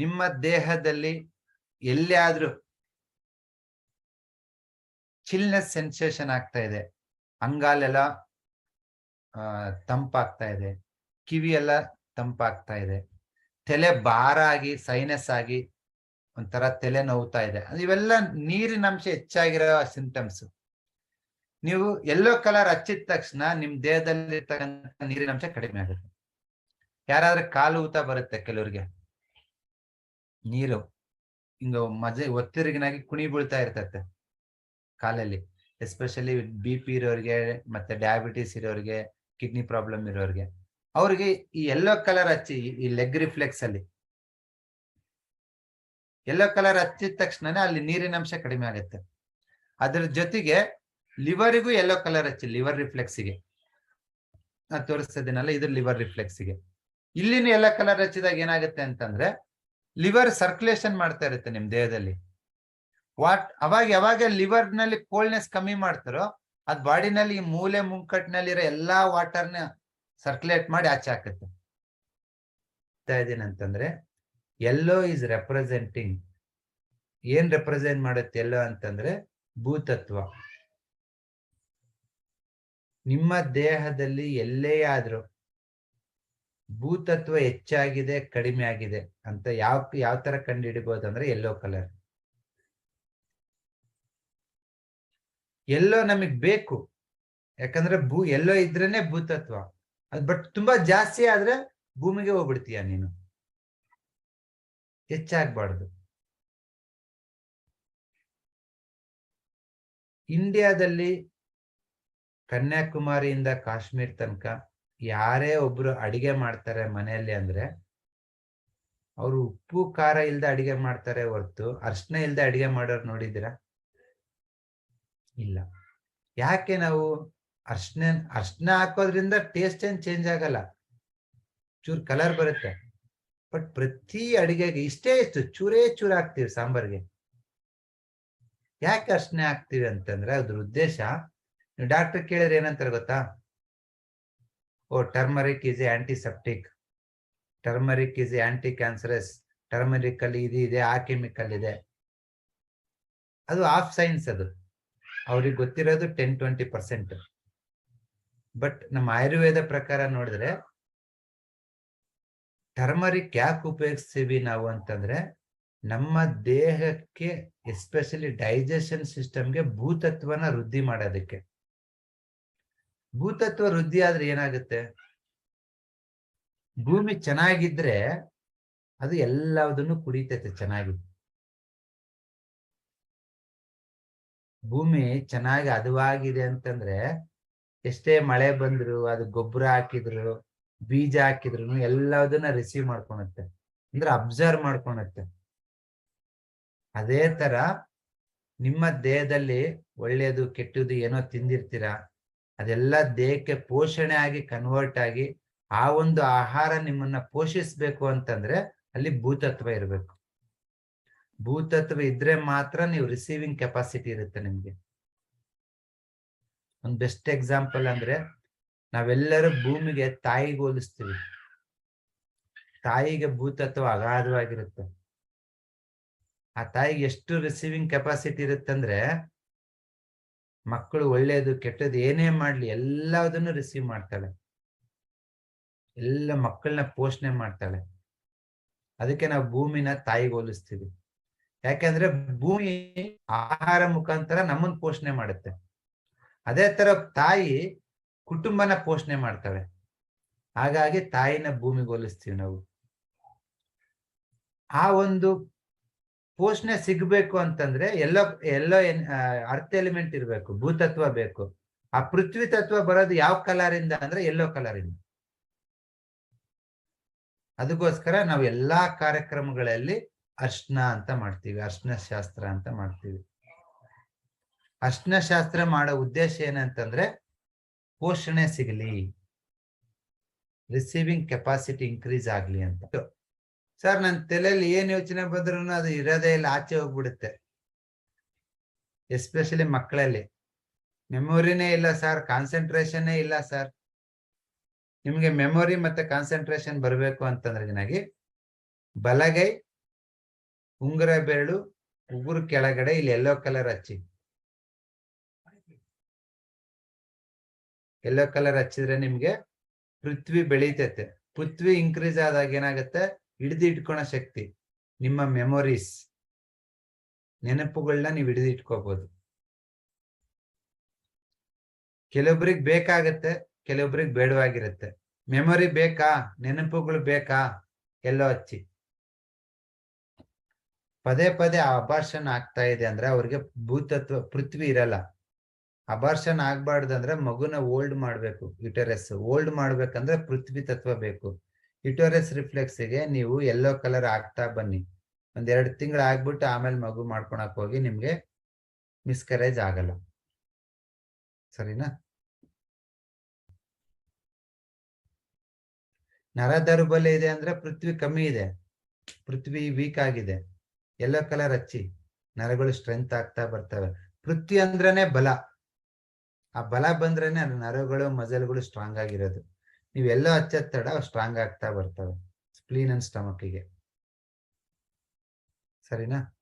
ನಿಮ್ಮ ದೇಹದಲ್ಲಿ ಎಲ್ಲಿಯಾದ್ರೂ ಚಿಲ್ನೆಸ್ ಸೆನ್ಸೇಷನ್ ಆಗ್ತಾ ಇದೆ. ಅಂಗಾಲೆಲ್ಲ ತಂಪಾಗ್ತಾ ಇದೆ. ಕಿವಿ ಎಲ್ಲ ತಂಪಾಗ್ತಾ ಇದೆ. ತಲೆ ಭಾರ ಆಗಿ ಸೈನಸ್ ಆಗಿ ಒಂಥರ ತಲೆ ನೋವುತ್ತಾ ಇದೆ. ಇವೆಲ್ಲ ನೀರಿನ ಅಂಶ ಹೆಚ್ಚಾಗಿರೋ ಸಿಂಟಮ್ಸ್ ನೀವು ಎಲ್ಲೋ ಕಲರ್ ಹಚ್ಚಿದ ತಕ್ಷಣ ನಿಮ್ ದೇಹದಲ್ಲಿ ನೀರಿನ ಅಂಶ ಕಡಿಮೆ ಆಗುತ್ತೆ. ಯಾರಾದ್ರೂ ಕಾಲು ಊತ ಬರುತ್ತೆ ಕೆಲವ್ರಿಗೆ. ನೀರು, ಹಿಂಗ ಮಜೆ ಒತ್ತಿರಿಗಿನಾಗಿ ಕುಣಿ ಬೀಳ್ತಾ ಇರ್ತೈತೆ ಕಾಲಲ್ಲಿ. ಎಸ್ಪೆಷಲಿ ಬಿ ಪಿ ಇರೋರಿಗೆ, ಮತ್ತೆ ಡಯಾಬಿಟಿಸ್ ಇರೋರಿಗೆ ಕಿಡ್ನಿ ಪ್ರಾಬ್ಲಮ್ ಇರೋರಿಗೆ. ಅವ್ರಿಗೆ ಈ ಎಲ್ಲೋ ಕಲರ್ ಹಚ್ಚಿ, ಈ ಲೆಗ್ ರಿಫ್ಲೆಕ್ಸ್ ಅಲ್ಲಿ. ಎಲ್ಲೋ ಕಲರ್ ಹಚ್ಚಿದ ತಕ್ಷಣನೇ ಅಲ್ಲಿ ನೀರಿನ ಅಂಶ ಕಡಿಮೆ ಆಗುತ್ತೆ. ಅದ್ರ ಜೊತೆಗೆ ಲಿವರಿಗೂ ಎಲ್ಲೋ ಕಲರ್ ಹಚ್ಚಿ, ಲಿವರ್ ರಿಫ್ಲೆಕ್ಸಿಗೆ ನಾ ತೋರಿಸ್ತಿದ್ದೀನಲ್ಲ ಇದು ಲಿವರ್ ರಿಫ್ಲೆಕ್ಸಿಗೆ ಇಲ್ಲಿನ ಎಲ್ಲ ಕಲರ್ ಹಚ್ಚಿದಾಗ ಏನಾಗುತ್ತೆ ಅಂತಂದ್ರೆ ಲಿವರ್ ಸರ್ಕ್ಯುಲೇಷನ್ ಮಾಡ್ತಾ ಇರುತ್ತೆ ನಿಮ್ ದೇಹದಲ್ಲಿ. ವಾಟ್ ಅವಾಗ ಯಾವಾಗ ಲಿವರ್ನಲ್ಲಿ ಕೋಲ್ಡ್ನೆಸ್ ಕಮ್ಮಿ ಮಾಡ್ತಾರೋ, ಅದ್ ಬಾಡಿನಲ್ಲಿ ಈ ಮೂಲೆ ಮುಂಕಟ್ಟಿನಲ್ಲಿರೋ ಎಲ್ಲಾ ವಾಟರ್ನ ಸರ್ಕ್ಯುಲೇಟ್ ಮಾಡಿ ಆಚೆ ಹಾಕುತ್ತೆ. ಅಂತಂದ್ರೆ ಎಲ್ಲೋ ಈಸ್ ರೆಪ್ರೆಸೆಂಟಿಂಗ್ ಏನ್ ರೆಪ್ರೆಸೆಂಟ್ ಮಾಡುತ್ತೆ ಎಲ್ಲೋ ಅಂತಂದ್ರೆ, ಭೂತತ್ವ. ನಿಮ್ಮ ದೇಹದಲ್ಲಿ ಎಲ್ಲೇ ಆದ್ರೂ ಭೂತತ್ವ ಹೆಚ್ಚಾಗಿದೆ, ಕಡಿಮೆ ಆಗಿದೆ ಅಂತ ಯಾವ ಯಾವ ತರ ಕಂಡು ಹಿಡಿಬಹುದು ಅಂದ್ರೆ ಎಲ್ಲೋ ಕಲರ್ ಎಲ್ಲೋ ನಮಗ್ ಬೇಕು. ಯಾಕಂದ್ರೆ ಭೂ ಎಲ್ಲೋ ಇದ್ರೇನೆ ಭೂತತ್ವ. ಅದ್ ಬಟ್ ತುಂಬಾ ಜಾಸ್ತಿ ಆದ್ರೆ ಭೂಮಿಗೆ ಹೋಗ್ಬಿಡ್ತೀಯ ನೀನು. ಹೆಚ್ಚಾಗ್ಬಾರ್ದು. ಇಂಡಿಯಾದಲ್ಲಿ ಕನ್ಯಾಕುಮಾರಿಯಿಂದ ಕಾಶ್ಮೀರ್ ತನಕ ಯಾರೇ ಒಬ್ರು ಅಡಿಗೆ ಮಾಡ್ತಾರೆ ಮನೆಯಲ್ಲಿ ಅಂದ್ರೆ, ಅವರು ಉಪ್ಪು, ಖಾರ ಇಲ್ದೆ ಅಡಿಗೆ ಮಾಡ್ತಾರೆ ಹೊರ್ತು ಅರ್ಶನ ಇಲ್ದೆ ಅಡಿಗೆ ಮಾಡೋರು ನೋಡಿದಿರಾ ಇಲ್ಲ. ಯಾಕೆ ನಾವು ಅರ್ಶನ ಅರ್ಶನ ಹಾಕೋದ್ರಿಂದ ಟೇಸ್ಟ್ ಏನ್ ಚೇಂಜ್ ಆಗಲ್ಲ. ಚೂರ್ ಕಲರ್ ಬರುತ್ತೆ. ಬಟ್ ಪ್ರತಿ ಅಡಿಗೆಗೆ ಇಷ್ಟೇ ಇಷ್ಟು ಚೂರೇ ಚೂರ್ ಹಾಕ್ತಿವಿ ಸಾಂಬಾರ್ಗೆ. ಯಾಕೆ ಅರ್ಶನ ಹಾಕ್ತಿವಿ ಅಂತಂದ್ರೆ ಅದ್ರ ಉದ್ದೇಶ, ನೀವು ಡಾಕ್ಟರ್ ಕೇಳಿದ್ರೆ ಏನಂತಾರೆ ಗೊತ್ತಾ? Oh turmeric is antiseptic, turmeric is anti cancerous turmeric ಅಲ್ಲಿ ಇದು ಇದೆ ಆ ಕೆಮಿಕಲ್ ಇದೆ. ಅದು ಆಫ್ ಸೈನ್ಸ್ ಅದು. ಅವ್ರಿಗೆ ಗೊತ್ತಿರೋದು ಟೆನ್ ಟ್ವೆಂಟಿ ಪರ್ಸೆಂಟ್ ಬಟ್ ನಮ್ಮ ಆಯುರ್ವೇದ ಪ್ರಕಾರ ನೋಡಿದ್ರೆ ಟರ್ಮರಿಕ್ ಯಾಕೆ ಉಪಯೋಗಿಸ್ತೀವಿ ನಾವು ಅಂತಂದ್ರೆ ನಮ್ಮ ದೇಹಕ್ಕೆ ಎಸ್ಪೆಷಲಿ ಡೈಜೆಷನ್ ಸಿಸ್ಟಮ್ಗೆ ಭೂತತ್ವನ ವೃದ್ಧಿ ಮಾಡೋದಕ್ಕೆ. ಭೂತತ್ವ ವೃದ್ಧಿ ಆದ್ರೆ ಏನಾಗುತ್ತೆ? ಭೂಮಿ ಚೆನ್ನಾಗಿದ್ರೆ ಅದು ಎಲ್ಲದನ್ನು ಕುಡಿತೈತೆ ಚೆನ್ನಾಗಿ. ಭೂಮಿ ಚೆನ್ನಾಗಿ ಹದವಾಗಿದೆ ಅಂತಂದ್ರೆ ಎಷ್ಟೇ ಮಳೆ ಬಂದ್ರು, ಅದು ಗೊಬ್ಬರ ಹಾಕಿದ್ರು, ಬೀಜ ಹಾಕಿದ್ರು ಎಲ್ಲದನ್ನ ರಿಸೀವ್ ಮಾಡ್ಕೊಳತ್ತೆ ಅಂದ್ರೆ ಅಬ್ಸರ್ವ್ ಮಾಡ್ಕೊಳತ್ತೆ ಅದೇ ತರ ನಿಮ್ಮ ದೇಹದಲ್ಲಿ ಒಳ್ಳೇದು, ಕೆಟ್ಟದ್ದು ಏನೋ ತಿಂದಿರ್ತೀರಾ? ಅದೆಲ್ಲ ದೇಹಕ್ಕೆ ಪೋಷಣೆ ಆಗಿ ಕನ್ವರ್ಟ್ ಆಗಿ ಆ ಒಂದು ಆಹಾರ ನಿಮ್ಮನ್ನ ಪೋಷಿಸ್ಬೇಕು ಅಂತಂದ್ರೆ ಅಲ್ಲಿ ಭೂತತ್ವ ಇರಬೇಕು. ಭೂತತ್ವ ಇದ್ರೆ ಮಾತ್ರ ನೀವು ರಿಸೀವಿಂಗ್ ಕೆಪಾಸಿಟಿ ಇರುತ್ತೆ ನಿಮ್ಗೆ. ಒಂದ್ ಬೆಸ್ಟ್ ಎಕ್ಸಾಂಪಲ್ ಅಂದ್ರೆ ನಾವೆಲ್ಲರೂ ಭೂಮಿಗೆ ತಾಯಿಗೆ ಹೋಲಿಸ್ತೀವಿ. ತಾಯಿಗೆ ಭೂತತ್ವ ಅಗಾಧವಾಗಿರುತ್ತೆ. ಆ ತಾಯಿಗೆ ಎಷ್ಟು ರಿಸೀವಿಂಗ್ ಕೆಪಾಸಿಟಿ ಇರುತ್ತಂದ್ರೆ ಮಕ್ಕಳು ಒಳ್ಳೇದು, ಕೆಟ್ಟದ್ದು ಏನೇ ಮಾಡ್ಲಿ ಎಲ್ಲದನ್ನು ರಿಸೀವ್ ಮಾಡ್ತಾಳೆ. ಎಲ್ಲ ಮಕ್ಕಳನ್ನ ಪೋಷಣೆ ಮಾಡ್ತಾಳೆ. ಅದಕ್ಕೆ ನಾವು ಭೂಮಿನ ತಾಯಿಗೆ ಹೋಲಿಸ್ತೀವಿ. ಯಾಕೆಂದ್ರೆ ಭೂಮಿ ಆಹಾರ ಮುಖಾಂತರ ನಮ್ಮನ್ ಪೋಷಣೆ ಮಾಡುತ್ತೆ. ಅದೇ ತರ ತಾಯಿ ಕುಟುಂಬನ ಪೋಷಣೆ ಮಾಡ್ತಾಳೆ ಹಾಗಾಗಿ ತಾಯಿನ ಭೂಮಿಗೆ ಹೋಲಿಸ್ತೀವಿ ನಾವು. ಆ ಒಂದು ಪೋಷಣೆ ಸಿಗ್ಬೇಕು ಅಂತಂದ್ರೆ ಎಲ್ಲೋ ಎಲ್ಲೋ ಏನ್ ಅರ್ಥ ಎಲಿಮೆಂಟ್ ಇರ್ಬೇಕು, ಭೂತತ್ವ ಬೇಕು. ಆ ಪೃಥ್ವಿ ತತ್ವ ಬರೋದು ಯಾವ ಕಲರಿಂದ ಅಂದ್ರೆ ಎಲ್ಲೋ ಕಲರಿಂದ ಅದಕ್ಕೋಸ್ಕರ ನಾವು ಎಲ್ಲಾ ಕಾರ್ಯಕ್ರಮಗಳಲ್ಲಿ ಅರ್ಶನ ಅಂತ ಮಾಡ್ತೀವಿ ಅರ್ಶನ ಶಾಸ್ತ್ರ ಅಂತ ಮಾಡ್ತೀವಿ. ಅರ್ಶನ ಶಾಸ್ತ್ರ ಮಾಡೋ ಉದ್ದೇಶ ಏನಂತಂದ್ರೆ ಪೋಷಣೆ ಸಿಗಲಿ, ರಿಸೀವಿಂಗ್ ಕೆಪಾಸಿಟಿ ಇನ್ಕ್ರೀಸ್ ಆಗ್ಲಿ ಅಂತ. ಸರ್ ನನ್ನ ತಲೆಯಲ್ಲಿ ಏನ್ ಯೋಚನೆ ಬಂದ್ರು ಅದು ಇರೋದೇ ಇಲ್ಲ, ಆಚೆ ಹೋಗ್ಬಿಡುತ್ತೆ. ಎಸ್ಪೆಷಲಿ ಮಕ್ಕಳಲ್ಲಿ. ಮೆಮೊರಿನೇ ಇಲ್ಲ ಸರ್ ಕಾನ್ಸಂಟ್ರೇಷನ್ನೇ ಇಲ್ಲ ಸರ್. ನಿಮ್ಗೆ ಮೆಮೊರಿ ಮತ್ತೆ ಕಾನ್ಸಂಟ್ರೇಷನ್ ಬರಬೇಕು ಅಂತಂದ್ರೆ ನನಗೆ ಬಲಗೈ, ಉಂಗುರ ಬೆರಳು, ಉಗುರು ಕೆಳಗಡೆ, ಇಲ್ಲಿ ಎಲ್ಲೋ ಕಲರ್ ಹಚ್ಚಿ. ಎಲ್ಲೋ ಕಲರ್ ಹಚ್ಚಿದ್ರೆ ನಿಮ್ಗೆ ಪೃಥ್ವಿ ಬೆಳೀತೈತೆ. ಪೃಥ್ವಿ ಇನ್ಕ್ರೀಸ್ ಆದಾಗ ಏನಾಗುತ್ತೆ? ಹಿಡಿದು ಶಕ್ತಿ, ನಿಮ್ಮ ಮೆಮೊರೀಸ್ ನೆನಪುಗಳನ್ನ ನೀವು ಹಿಡಿದು ಇಟ್ಕೋಬಹುದು ಕೆಲವೊಬ್ರಿಗೆ ಬೇಕಾಗತ್ತೆ, ಕೆಲವೊಬ್ರಿಗೆ ಬೇಡವಾಗಿರುತ್ತೆ. ಮೆಮೊರಿ ಬೇಕಾ, ನೆನಪುಗಳು ಬೇಕಾ? ಎಲ್ಲೋ ಹಚ್ಚಿ ಪದೇ ಪದೇ ಅಭಾಷಣ ಆಗ್ತಾ ಇದೆ ಅಂದ್ರೆ ಅವ್ರಿಗೆ ಭೂತತ್ವ, ಪೃಥ್ವಿ ಇರಲ್ಲ. ಅಬಾರ್ಷನ್ ಆಗ್ಬಾರ್ದು ಅಂದ್ರೆ ಮಗುನ ಓಲ್ಡ್ ಮಾಡ್ಬೇಕು, ಯುಟರಸ್. ಓಲ್ಡ್ ಮಾಡ್ಬೇಕಂದ್ರೆ ಪೃಥ್ವಿ ತತ್ವ ಬೇಕು. ರಿಫ್ಲೆಕ್ಸ್ಗೆ ನೀವು ಯೆಲ್ಲೋ ಕಲರ್ ಆಗ್ತಾ ಬನ್ನಿ. ಒಂದ್ ಎರಡು ತಿಂಗಳು ಆಗ್ಬಿಟ್ಟು ಆಮೇಲೆ ಮಗು ಮಾಡ್ಕೊಳಕ್ ಹೋಗಿ ನಿಮ್ಗೆ ಮಿಸ್ಕರೇಜ್ ಆಗಲ್ಲ. ಸರಿನಾ? ನರ ದೌರ್ಬಲ್ಯ ಇದೆ ಅಂದ್ರೆ ಪೃಥ್ವಿ ಕಮ್ಮಿ ಇದೆ. ಪೃಥ್ವಿ ವೀಕ್ ಆಗಿದೆ. ಎಲ್ಲೋ ಕಲರ್ ಹಚ್ಚಿ. ನರಗಳು ಸ್ಟ್ರೆಂತ್ ಆಗ್ತಾ ಬರ್ತವೆ. ಪೃಥ್ವಿ ಅಂದ್ರೇನೆ ಬಲ. ಆ ಬಲ ಬಂದ್ರೇನೆ ನರಗಳು, ಮಜಲ್ಗಳು ಸ್ಟ್ರಾಂಗ್ ಆಗಿರೋದು. ನೀವೆಲ್ಲೋ ಹಚ್ಚದ್ ತಡ ಸ್ಟ್ರಾಂಗ್ ಆಗ್ತಾ ಬರ್ತವೆ. ಸ್ಪ್ಲೀನ್ ಅಂಡ್ ಸ್ಟಮಕ್ಕಿಗೆ ಸರಿನಾ?